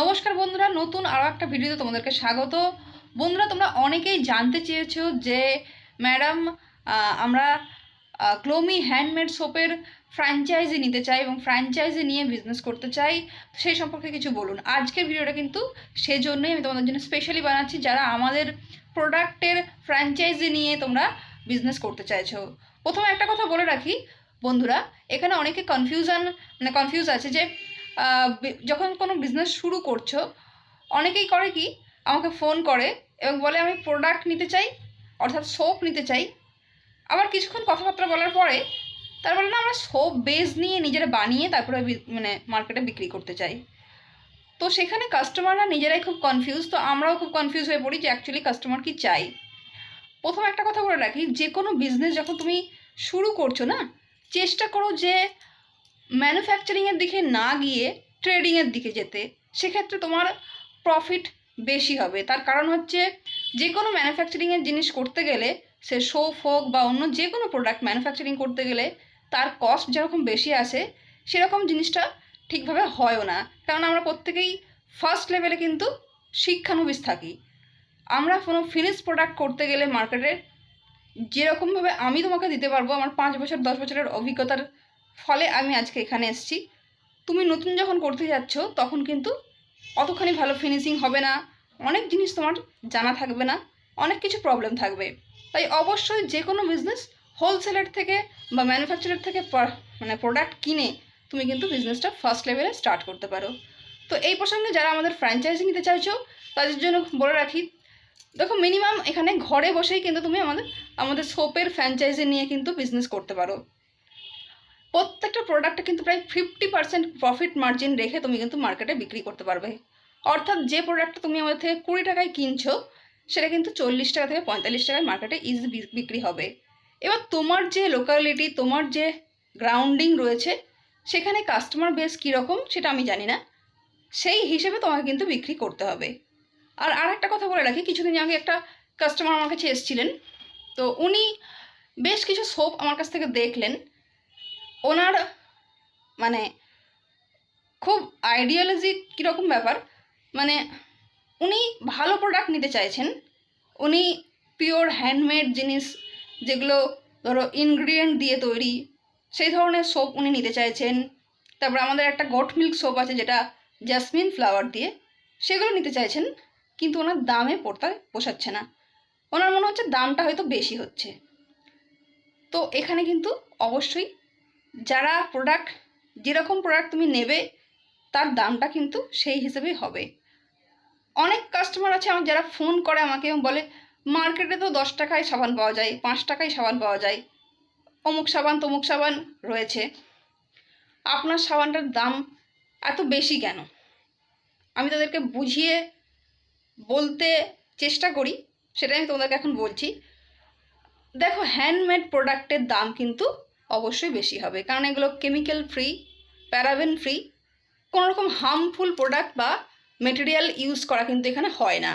নমস্কার বন্ধুরা, নতুন আরও একটা ভিডিওতে তোমাদেরকে স্বাগত। বন্ধুরা, তোমরা অনেকেই জানতে চেয়েছো যে, ম্যাডাম আমরা ক্লোমি হ্যান্ডমেড সোপের ফ্র্যাঞ্চাইজি নিতে চাই এবং ফ্র্যাঞ্চাইজি নিয়ে বিজনেস করতে চাই। সেই সম্পর্কে কিছু বলুন। আজকের ভিডিওটা কিন্তু সেই জন্যই আমি তোমাদের জন্য স্পেশালি বানাচ্ছি যারা আমাদের প্রোডাক্টের ফ্র্যাঞ্চাইজি নিয়ে তোমরা বিজনেস করতে চাইছো। প্রথমে একটা কথা বলে রাখি, বন্ধুরা, এখানে অনেকে কনফিউশন মানে কনফিউজ আছে যে যখন কোনো বিজনেস শুরু করছ, অনেকেই করে কি, আমাকে ফোন করে এবং বলে, আমি প্রোডাক্ট নিতে চাই, অর্থাৎ সোপ নিতে চাই। আবার কিছুক্ষণ কথাবার্তা বলার পরে, তার বলে, না, আমরা সোপ বেস নিয়ে নিজেরা বানিয়ে তারপরে মানে মার্কেটে বিক্রি করতে চাই। তো সেখানে কাস্টমাররা নিজেরাই খুব কনফিউজ তো আমরাও খুব কনফিউজ হয়ে পড়ি যে অ্যাকচুয়ালি কাস্টমার কি চাই। প্রথম একটা কথা বলে রাখি, যে কোনো বিজনেস যখন তুমি শুরু করছ না, চেষ্টা করো যে ম্যানুফ্যাকচারিংয়ের দিকে না গিয়ে ট্রেডিংয়ের দিকে যেতে, সেক্ষেত্রে তোমার প্রফিট বেশি হবে। তার কারণ হচ্ছে যে কোনো ম্যানুফ্যাকচারিংয়ের জিনিস করতে গেলে, সে সোপ হোক বা অন্য যে কোনো প্রোডাক্ট ম্যানুফ্যাকচারিং করতে গেলে, তার কস্ট যেরকম বেশি আসে, সেরকম জিনিসটা ঠিকভাবে হয়ও না। কারণ আমরা প্রত্যেকেই ফার্স্ট লেভেলে কিন্তু শিক্ষানবিশ থাকি। আমরা কোনো ফিনিশ প্রোডাক্ট করতে গেলে মার্কেটে যেরকমভাবে আমি তোমাকে দিতে পারব, আমার পাঁচ বছর, দশ বছরের অভিজ্ঞতার ফলে আমি আজকে এখানে এসেছি। তুমি নতুন যখন করতে যাচ্ছ, তখন কিন্তু অতখানি ভালো ফিনিশিং হবে না। অনেক জিনিস তোমার জানা থাকবে না। অনেক কিছু প্রবলেম থাকবে। তাই অবশ্যই যে কোনো বিজনেস হোলসেলের থেকে বা ম্যানুফ্যাকচারের থেকে মানে প্রোডাক্ট কিনে তুমি কিন্তু বিজনেসটা ফার্স্ট লেভেলে স্টার্ট করতে পারো। তো এই প্রসঙ্গে যারা আমাদের ফ্র্যাঞ্চাইজি নিতে চাইছো, তাদের জন্য বলে রাখি, দেখো মিনিমাম এখানে ঘরে বসেই কিন্তু তুমি আমাদের আমাদের সোপের ফ্র্যাঞ্চাইজি নিয়ে কিন্তু বিজনেস করতে পারো। প্রত্যেকটা প্রোডাক্টে কিন্তু প্রায় ফিফটি পার্সেন্ট প্রফিট মার্জিন রেখে তুমি কিন্তু মার্কেটে বিক্রি করতে পারবে। অর্থাৎ যে প্রোডাক্টটা তুমি আমাদের থেকে কুড়ি টাকায় কিনছো, সেটা কিন্তু চল্লিশ টাকা থেকে পঁয়তাল্লিশ টাকায় মার্কেটে ইজি বিক্রি হবে। এবার তোমার যে লোকালিটি তোমার যে গ্রাউন্ডিং রয়েছে, সেখানে কাস্টমার বেস কীরকম সেটা আমি জানি না। সেই হিসেবে তোমাকে কিন্তু বিক্রি করতে হবে। আর আর একটা কথা বলে রাখি, কিছুদিন আগে একটা কাস্টমার আমার কাছে এসেছিলেন। তো উনি বেশ কিছু সোপ আমার কাছ থেকে দেখলেন। ওনার মানে খুব আইডিয়ালজি কীরকম ব্যাপার? মানে উনি ভালো প্রোডাক্ট নিতে চাইছেন। উনি পিওর হ্যান্ডমেড জিনিস যেগুলো ধরো ইনগ্রিডিয়েন্ট দিয়ে তৈরি, সেই ধরনের সোপ উনি নিতে চাইছেন। তারপর আমাদের একটা গট মিল্ক সোপ আছে যেটা জাসমিন ফ্লাওয়ার দিয়ে, সেগুলো নিতে চাইছেন। কিন্তু ওনার দামে পড়তে পোষাচ্ছে না। ওনার মনে হচ্ছে দামটা হয়তো বেশি হচ্ছে। তো এখানে কিন্তু অবশ্যই যারা প্রোডাক্ট যেরকম প্রোডাক্ট তুমি নেবে, তার দামটা কিন্তু সেই হিসেবেই হবে। অনেক কাস্টমার আছে আমার যারা ফোন করে আমাকে এবং বলে মার্কেটে তো দশ টাকায় সাবান পাওয়া যায়, পাঁচ টাকায় সাবান পাওয়া যায়, অমুক সাবান, তমুক সাবান রয়েছে। আপনার সাবানটার দাম এত বেশি কেন? আমি তাদেরকে বুঝিয়ে বলতে চেষ্টা করি, সেটাই আমি তোমাদেরকে এখন বলছি। দেখো হ্যান্ডমেড প্রোডাক্টের দাম কিন্তু অবশ্যই বেশি হবে। কারণ এগুলো কেমিক্যাল ফ্রি প্যারাবেন ফ্রি কোনো রকম হার্মফুল প্রোডাক্ট বা মেটেরিয়াল ইউজ করা কিন্তু এখানে হয় না।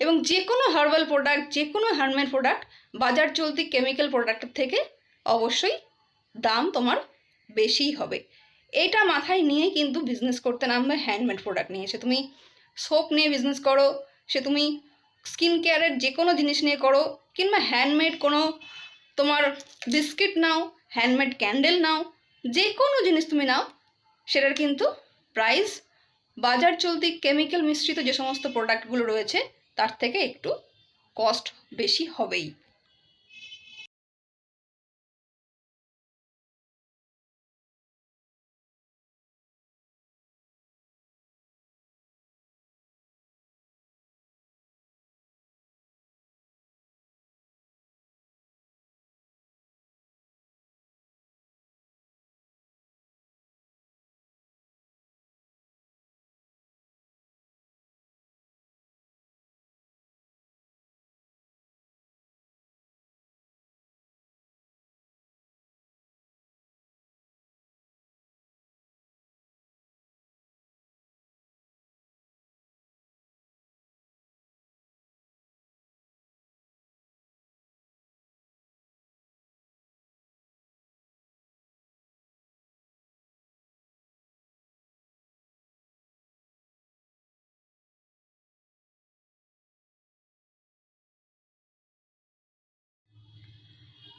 এবং যে কোনো হার্বাল প্রোডাক্ট যে কোনো হ্যান্ডমেড প্রোডাক্ট বাজার চলতি কেমিক্যাল প্রোডাক্টের থেকে অবশ্যই দাম তোমার বেশিই হবে। এটা মাথায় নিয়ে কিন্তু বিজনেস করতে নামবে হ্যান্ডমেড প্রোডাক্ট নিয়ে। সে তুমি সোপ নিয়ে বিজনেস করো, সে তুমি স্কিন কেয়ারের যে কোনো জিনিস নিয়ে করো, কিংবা হ্যান্ডমেড কোনো তোমার বিস্কিট নাও হ্যান্ডমেড ক্যান্ডেল নাও যে কোনো জিনিস তুমি নাও, সেটার কিন্তু প্রাইস বাজার চলতি কেমিক্যাল মিশ্রিত যে সমস্ত প্রোডাক্টগুলো রয়েছে, তার থেকে একটু কস্ট বেশি হবেই।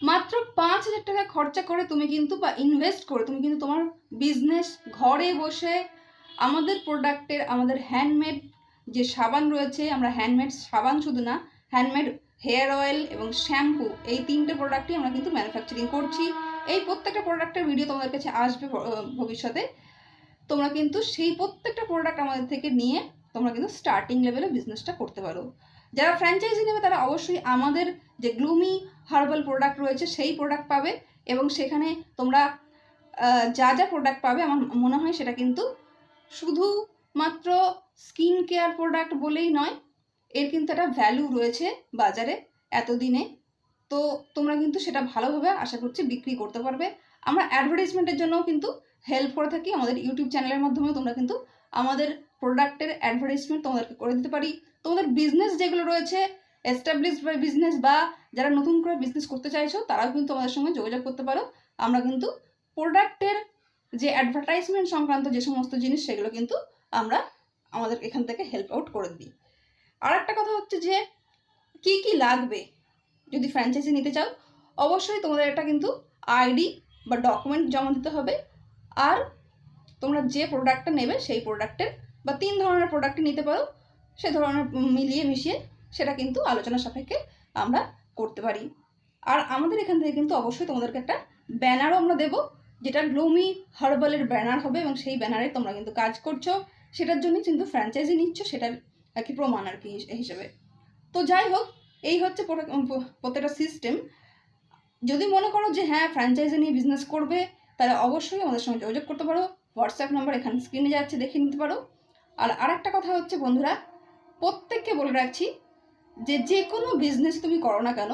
মাত্র পাঁচ হাজার টাকা খরচা করে তুমি কিন্তু বা ইনভেস্ট করে তুমি কিন্তু তোমার বিজনেস ঘরে বসে আমাদের প্রোডাক্টের আমাদের হ্যান্ডমেড যে সাবান রয়েছে, আমরা হ্যান্ডমেড সাবান শুধু না হ্যান্ডমেড হেয়ার অয়েল এবং শ্যাম্পু এই তিনটে প্রোডাক্টই আমরা কিন্তু ম্যানুফ্যাকচারিং করছি। এই প্রত্যেকটা প্রোডাক্টের ভিডিও তোমাদের কাছে আসবে ভবিষ্যতে। তোমরা কিন্তু সেই প্রত্যেকটা প্রোডাক্ট আমাদের থেকে নিয়ে তোমরা কিন্তু স্টার্টিং লেভেলে বিজনেসটা করতে পারো। যারা ফ্র্যাঞ্চাইজি নেবে তারা অবশ্যই আমাদের যে গ্লুমি হার্বাল প্রোডাক্ট রয়েছে সেই প্রোডাক্ট পাবে এবং সেখানে তোমরা যা যা প্রোডাক্ট পাবে আমার মনে হয় সেটা কিন্তু শুধুমাত্র স্কিন কেয়ার প্রোডাক্ট বলেই নয়, এর কিন্তু একটা ভ্যালু রয়েছে বাজারে এতদিনে। তো তোমরা কিন্তু সেটা ভালোভাবে আশা করছি বিক্রি করতে পারবে। আমরা অ্যাডভার্টাইজমেন্টের জন্যও কিন্তু হেল্প করে থাকি। আমাদের ইউটিউব চ্যানেলের মাধ্যমে তোমরা কিন্তু আমাদের প্রোডাক্টের অ্যাডভার্টাইজমেন্ট তোমাদেরকে করে দিতে পারি। তোমাদের বিজনেস যেগুলো রয়েছে এস্টাবলিশ বিজনেস বা যারা নতুন করে বিজনেস করতে চাইছো, তারাও কিন্তু আমাদের সঙ্গে যোগাযোগ করতে পারো। আমরা কিন্তু প্রোডাক্টের যে অ্যাডভার্টাইজমেন্ট সংক্রান্ত যে সমস্ত জিনিস, সেগুলো কিন্তু আমরা আমাদের এখান থেকে হেল্প আউট করে দিই। আর একটা কথা হচ্ছে যে, কি কি লাগবে যদি ফ্র্যাঞ্চাইজি নিতে চাও, অবশ্যই তোমাদের একটা কিন্তু আইডি বা ডকুমেন্ট জমা দিতে হবে। আর তোমরা যে প্রোডাক্টটা নেবে, সেই প্রোডাক্টের বা তিন ধরনের প্রোডাক্টই নিতে পারো, সে ধরনের মিলিয়ে মিশিয়ে সেটা কিন্তু আলোচনা সাপেক্ষে আমরা করতে পারি। আর আমাদের এখান থেকে কিন্তু অবশ্যই তোমাদেরকে একটা ব্যানারও আমরা দেবো, যেটা গ্লোমি হার্বালের ব্যানার হবে এবং সেই ব্যানারে তোমরা কিন্তু কাজ করছ। সেটার জন্য কিন্তু ফ্র্যাঞ্চাইজি নিচ্ছ সেটা আর কি প্রমাণ আর কি হিস- হিসেবে। তো যাই হোক, এই হচ্ছে প্রোডাক্ট- প্রত্যেকটা সিস্টেম যদি মনে করো যে হ্যাঁ ফ্র্যাঞ্চাইজি নিয়ে বিজনেস করবে, তাহলে অবশ্যই আমাদের সঙ্গে যোগাযোগ করতে পারো। হোয়াটসঅ্যাপ নাম্বার এখানে স্ক্রিনে যাচ্ছে, দেখে নিতে পারো। আর আরেকটা কথা হচ্ছে বন্ধুরা, প্রত্যেককে বলে রাখছি যে যে কোনো বিজনেস তুমি করো না কেন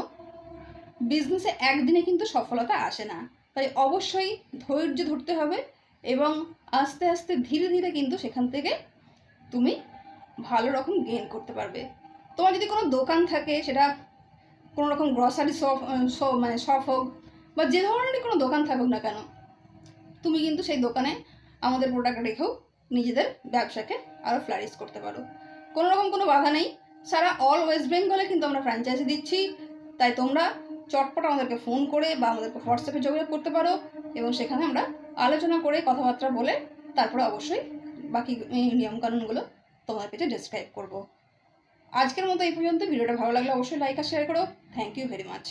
বিজনেসে একদিনে কিন্তু সফলতা আসে না। তাই অবশ্যই ধৈর্য ধরতে হবে এবং আস্তে আস্তে ধীরে ধীরে কিন্তু সেখান থেকে তুমি ভালো রকম গেইন করতে পারবে। তোমার যদি কোনো দোকান থাকে, সেটা কোনো রকম গ্রসারি শপ মানে শপ হোক বা যে ধরনেরই কোনো দোকান থাকুক না কেন, তুমি কিন্তু সেই দোকানে আমাদের প্রোডাক্ট রেখেও নিজেদের ব্যবসাকে আরও ফ্লারিশ করতে পারো। কোনো রকম কোনো বাধা নেই। সারা অল ওয়েস্ট বেঙ্গলে কিন্তু আমরা ফ্র্যাঞ্চাইজি দিচ্ছি। তাই তোমরা চটপট আমাদেরকে ফোন করে বা আমাদেরকে হোয়াটসঅ্যাপে যোগাযোগ করতে পারো এবং সেখানে আমরা আলোচনা করে কথাবার্তা বলে তারপরে অবশ্যই বাকি নিয়মকানুনগুলো তোমাদের কাছে ডিসক্রাইব করব। আজকের মতো এই পর্যন্ত। ভিডিওটা ভালো লাগলে অবশ্যই লাইক আর শেয়ার করো। Thank you very much